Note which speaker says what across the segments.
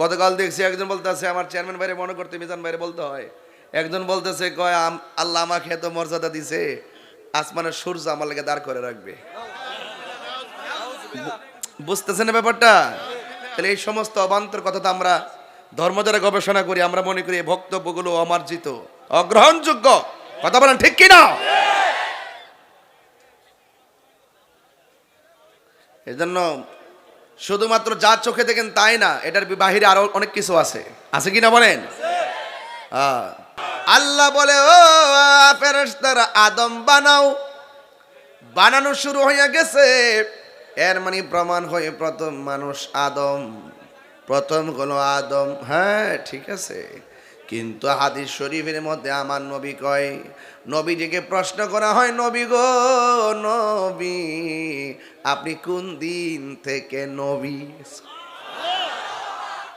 Speaker 1: গতকাল দেখছি একজন বলতেছে, আমার চেয়ারম্যান বাইরে মনে করতে মিজান বাইরে বলতে হয়। একজন বলতেছে, কয় আল্লাহ আমাকে এত মর্যাদা দিছে, আসমানের সূর্য আমার লেগে দাঁড় করে রাখবে। বুঝতেছেন ব্যাপারটা? তাহলে এই সমস্ত অবান্তর কথা তো আমরা ধর্ম যারা গবেষণা করি, আমরা মনে করি বক্তব্যগুলো অমার্জিত, অগ্রহণযোগ্য। কথা বলেন ঠিক কিনা? এজন্য শুধুমাত্র যা চোখে দেখেন তাই না, এটার বাহিরে আরও অনেক কিছু আছে। আছে কি না বলেন? হ্যাঁ। আল্লাহ বলে, ও আদম বানাও। বানানো শুরু হইয়া গেছে। এর মানে প্রমাণ হয়ে প্রথম মানুষ আদম, প্রথম হলো আদম। হ্যাঁ ঠিক আছে। কিন্তু হাদিস শরীফের মধ্যে আমার নবী কয় নবীজিকে প্রশ্ন করা হয়, নবী গো, নবী, আপনি কোন দিন থেকে নবী?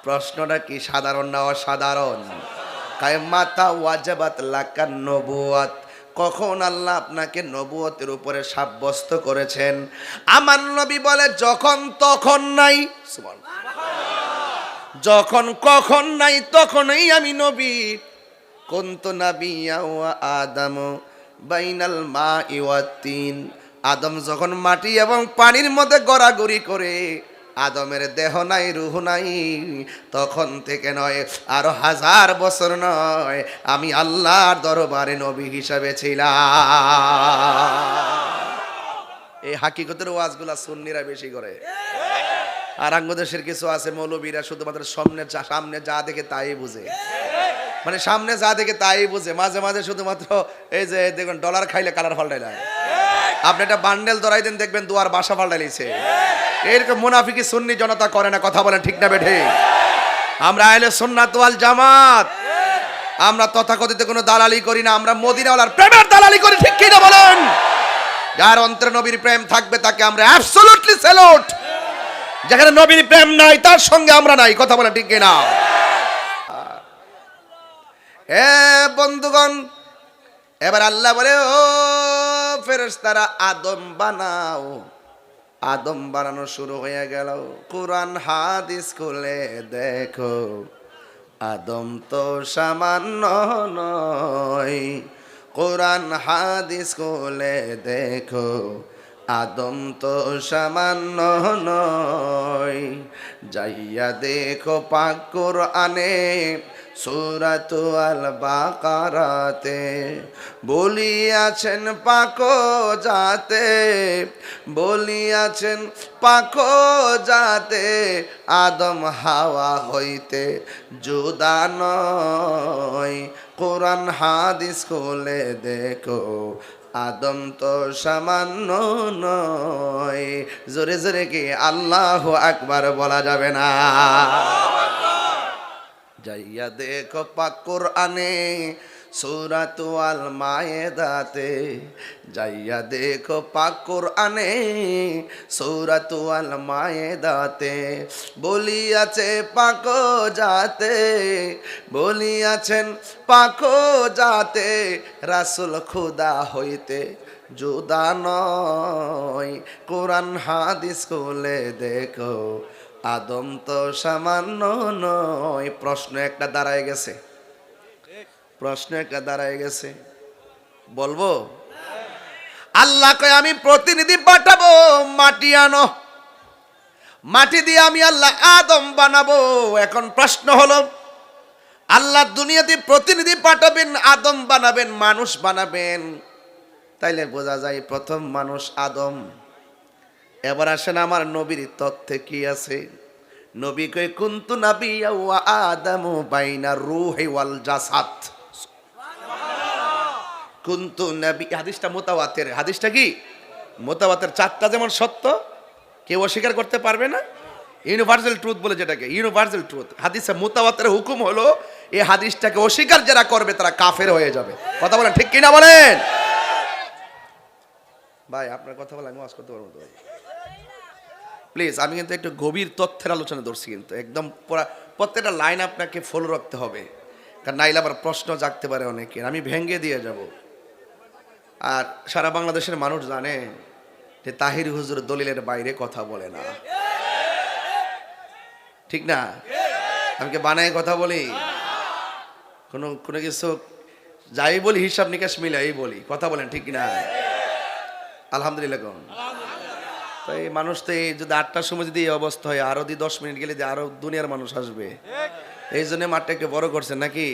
Speaker 1: প্রশ্নটা কি সাধারণ না অসাধারণ? কায়, মাতা ওয়াজাবাত লাকান নবুয়াত। কখন আল্লাহ আপনাকে নবুয়তের উপরে সাব্যস্ত করেছেন? আমার নবী বলে, যখন, তখন নাই। সুবহানাল্লাহ। যখন কখন নাই তখনই আমি নবী। কন্ত আদম বাইনাল মা ইওয়াতিন আদম যখন মাটি এবং পানির মধ্যে গড়াগড়ি করে, আদমের দেহ নাই, রুহ নাই, তখন থেকে নয়, আরও হাজার বছর নয়, আমি আল্লাহর দরবারে নবী হিসাবে ছিলাম। এই হাকিকতের ওয়াজগুলা সুন্নিরা বেশি করে। আর আঙ্গদেশের কিছু আছে মৌলবীরা শুধুমাত্র সামনে সামনে যা দেখে তাই বুঝে। মানে সামনে যা দেখে তাই বুঝে। মাঝে মাঝে শুধুমাত্র এই যে দেখুন, ডলার খাইলে কালার পাল্টাই না আপনি একটা বান্ডেল ধরাই দেন, দেখবেন দুয়ার বাসা পাল্টাইছে এরকম মুনাফিকি সুন্নি জনতা করে না, কথা বলেন ঠিক না বেঠে। আমরা আইলে সুন্নাত ওয়াল জামাত। আমরা তথাকথিত কোনো দালালি করি না, আমরা মদিনাওয়ালার প্রেমের দালালি করি, ঠিক কি না বলেন? যার অন্তরে নবীর প্রেম থাকবে, তাকে আমরা অ্যাবসলিউটলি স্যালুট যেখানে নবীর প্রেম নাই, তার সঙ্গে আমরা নাই, কথা বলা ঠিক না হে বন্ধুগণ, এবার আল্লাহ বলে, ও ফেরেশতারা, আদম বানাও। আদম বানানো শুরু হয়ে গেল। কোরআন, হাদিস খুলে দেখো, আদম তো সামান্য নয়। কোরআন, হাদিস খুলে দেখো আদম তো সামান্য নয়। যাইয়া দেখো পাক কোরআনে সুরাত আল বাকারাতে বলিয়াছেন পাকো যাতে বলিয়াছেন পাকো যাতে আদম হাওয়া হইতে জুদা নয়। কোরআন হাদিস খুলে দেখো আদম তো সামান্য নয়। জোরে জোরে কি আল্লাহ আকবার বলা যাবে না? যাইয়া দেখো পাকুর আনে সুরাত আল মায়েদাতে যাইয়া দেখো পাকুর আনে সুরাত আল মায়েদাতে বলিয়াছে পাকো যাতে বলিয়াছেন পাকো যাতে রাসুল খুদা হইতে জুদা নয়। কোরআন হাদিস খুলে দেখো, আদম তো সামান্য নয়। প্রশ্ন একটা দাঁড়ায় গেছে। প্রশ্ন দাঁড়ায় গেছে। বলব? আল্লাহ কয়, আমি প্রতিনিধি পাঠাবো, মাটি আনো। মাটি দিয়ে আমি আল্লাহ আদম বানাবো। এখন প্রশ্ন হলো, আল্লাহ দুনিয়াতে প্রতিনিধি পাঠাবেন, আদম বানাবেন, মানুষ বানাবেন? তাইলে বোঝা যায় প্রথম মানুষ আদম। এবার আসেন আমার নবীর তথ্যে কি আছে? নবী কই কুন্তু নাবি আদামু বাইনা রূহি ওয়াল জাসাদ। কুন্তু নবী হাদিসটা মোতাওয়াতের, হাদিসটা কি? মোতাওয়াতের চারটা যেমন সত্য, কেউ অস্বীকার করতে পারবে না। ইউনিভার্সাল ট্রুথ বলে যেটাকে ইউনিভার্সাল ট্রুথ হাদিসে মোতাওয়াতের হুকুম হলো, এই হাদিসটাকে অস্বীকার যারা করবে, তারা কাফের হয়ে যাবে। কথা বলেন, ঠিক কিনা বলেন? ভাই, আপনার কথা বলে আমি ওয়াজ করতে পারব ভাই। প্লিজ আমি কিন্তু একটু গভীর তথ্যের আলোচনা ধরছি কিন্তু। একদম পুরা- প্রত্যেকটা লাইন আপনাকে ফলো রাখতে হবে। কারণ নাইলে আবার প্রশ্ন জাগতে পারে অনেকের। আমি ভেঙে দিয়ে যাব। আর সারা বাংলাদেশের মানুষ জানে যে তাহির হুজুর দলিলের বাইরে কথা বলে না। ঠিক না? আমি কি বানায় কথা বলি? কোনো কোনো কিছু যাই বলি, হিসাব নিকাশ মিলাই বলি। কথা বলেন, ঠিক না আলহামদুলিল্লাহ কোন তাই মানুষ তো এই যদি আটটার সময় যদি এই অবস্থা হয় আরও দি দশ মিনিট গেলে যে আরও দুনিয়ার মানুষ আসবে। এই জন্য মাঠটা একটু বড় করছেন নাকি?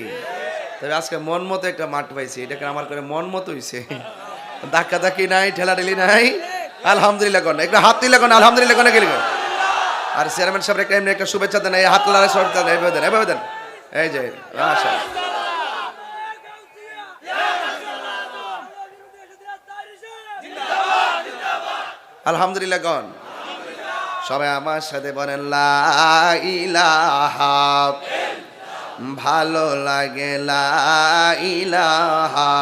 Speaker 1: তবে আজকে মন মতো একটা মাঠ পাইছি। এটাকে আমার করে মন মতো হইছে? ধাক্কা ধাক্কি নাই, ঠেলাঠেলি নাই। আলহামদুলিল্লাহ কোন একটা হাত দিলে কোন, আলহামদুলিল্লাহ কোন গেলে আর চেয়ারম্যান সাহেব একটা এমনি একটা শুভেচ্ছা দেন, এই হাত লাড়া সর দেন এইভাবে দেন এইভাবে দেন। এই যে আচ্ছা আলহামদুলিল্লাহ গন সবাই আমার সাথে বলেন, লা ইলাহা ভালো লাগে লা ইলাহা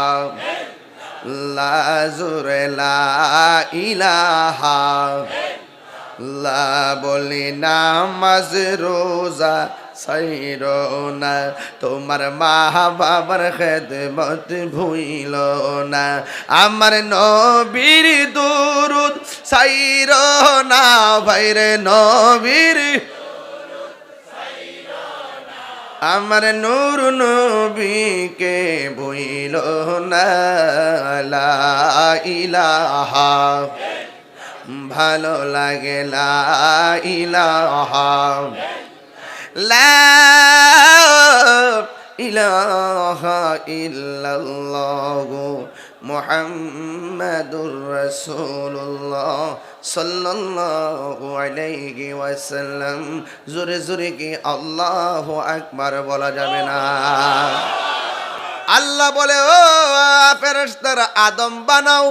Speaker 1: লা জুরে লা বলি নামাজ রোজা সাইর না, তোমার মা বাবার খেদমত ভুইল না, আমার নবীর দুরুদ সাইর না, ভাইরে নবীর আমার নূর নবীকে বইল না ইলাহা। ভালো লাগে লা লা ইলাহা ইল্লাল্লাহ মুহাম্মাদুর রাসূলুল্লাহ সাল্লাল্লাহু আলাইহি ওয়াসাল্লাম জোরে জোরে কি আল্লাহু আকবার বলা যাবে না আল্লাহ বলে ও ফেরেশতারা, আদম বানাও।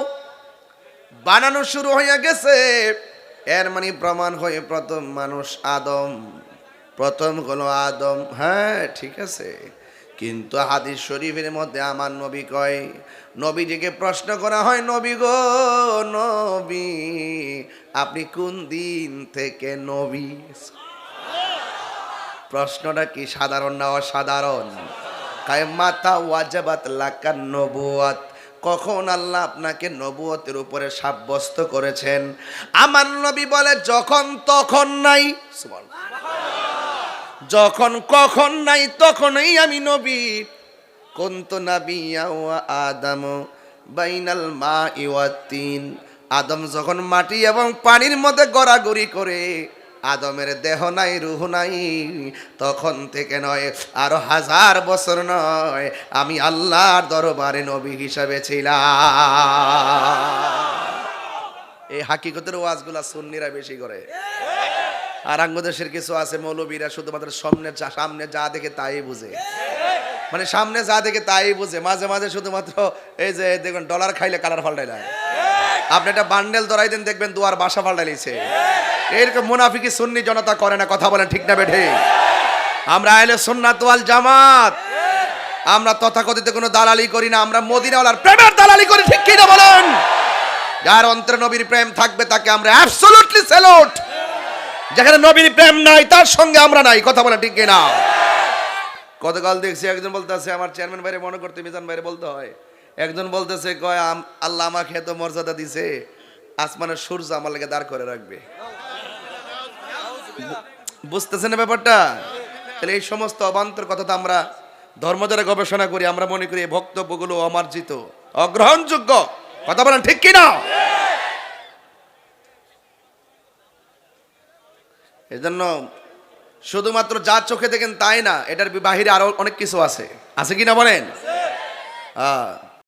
Speaker 1: বানানো শুরু হয়ে গেছে। এর মানে প্রমাণ হয়ে প্রথম মানুষ আদম। প্রথম হলো আদম। হ্যাঁ ঠিক আছে। কিন্তু হাদিস শরীফের মধ্যে আমার নবী কয়, নবীজিকে প্রশ্ন করা হয়, নবী গো, নবী, আপনি কোন দিন থেকে নবী? প্রশ্নটা কি সাধারণ না অসাধারণ? কায়, মাতা ওয়াজাবাত লাকান নবুয়াত। কখন আল্লাহ আপনাকে নবুয়তের উপরে সাব্যস্ত করেছেন? আমার নবী বলে, যখন তখন নাই। সুবহানাল্লাহ। যখন কখন নাই তখনই আমি নবী। কন্ত ওয়া আদম বাইনাল মা ইওয়াতিন আদম যখন মাটি এবং পানির মধ্যে গড়াগড়ি করে, আদমের দেহ নাই, রুহ নাই, তখন থেকে নয়, আরও হাজার বছর নয়, আমি আল্লাহর দরবারে নবী হিসাবে ছিলাম। এই হাকিকতের ওয়াজগুলা সুন্নিরা বেশি করে। আর আঙ্গদেশের কিছু আছে, মৌলবীরা শুধুমাত্র সামনে সামনে যা দেখে তাই বুঝে। মানে সামনে যা দেখে তাই বুঝে। মাঝে মাঝে শুধুমাত্র এই যে দেখবেন ডলার খাইলে কালার পাল্টাই না আপনি একটা বান্ডেল ধরাই দেন, দেখবেন দুয়ার বাসা পাল্টাইছে এরকম মুনাফিকি সুন্নি জনতা করে না, কথা বলেন ঠিক না বেঠে। আমরা আইলে সুন্নাত ওয়াল জামাত। আমরা তথাকথিত কোনো দালালি করি না, আমরা মদিনাওয়ালার প্রেমের দালালি করি, ঠিক কি না বলেন? যার অন্তরে নবীর প্রেম থাকবে, তাকে আমরা অ্যাবসলিউটলি স্যালুট যেখানে নবীর প্রেম নাই, তার সঙ্গে আমরা নাই, কথা বলা ঠিক না গতকাল দেখছি একজন বলতেছে, আমার চেয়ারম্যান বাইরে মনে করতে মিজান বাইরে বলতে হয়। একজন বলতেছে, কয় আল্লাহ আমাকে এত মর্যাদা দিছে, আসমানের সূর্য আমার লাগে দাঁড় করে রাখবে। বুঝতেছেন ব্যাপারটা? তাহলে এই সমস্ত অবান্তর কথা তো আমরা ধর্ম যারা গবেষণা করি, আমরা মনে করি এই বক্তব্যগুলো অমার্জিত, অগ্রহণযোগ্য। কথা বলেন ঠিক কিনা? এই জন্য শুধুমাত্র যা চোখে দেখেন তাই না, এটার বাহিরে আরও অনেক কিছু আছে। আছে কি না বলেন? হ্যাঁ